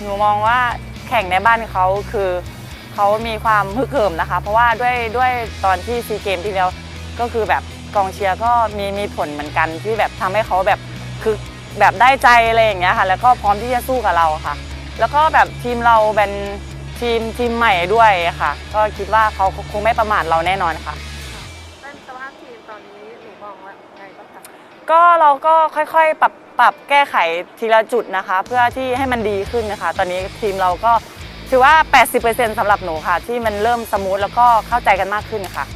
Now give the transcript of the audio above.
หนูมองว่าแข่งในบ้านเขาคือเขามีความฮึกเหิมนะคะ เพราะว่าด้วยด้วยตอนที่ซีเกมที่แล้วก็คือแบบกองเชียร์ก็มีมีผลเหมือนกันที่แบบทำให้เขาแบบคือแบบได้ใจอะไรอย่างเงี้ยค่ะ แล้วก็พร้อมที่จะสู้กับเราค่ะ แล้วก็แบบทีมเราเป็นทีมทีมใหม่ด้วยค่ะ ก็คิดว่าเขาคงไม่ประมาทเราแน่นอนค่ะ ก็เราก็ค่อยๆ ปรับปรับแก้ไขทีละจุดนะคะ เพื่อที่ให้มันดีขึ้นนะคะ ตอนนี้ทีมเราก็ถือว่า 80%สำหรับหนูค่ะ ที่มันเริ่มสมูทแล้วก็เข้าใจกันมากขึ้นค่ะ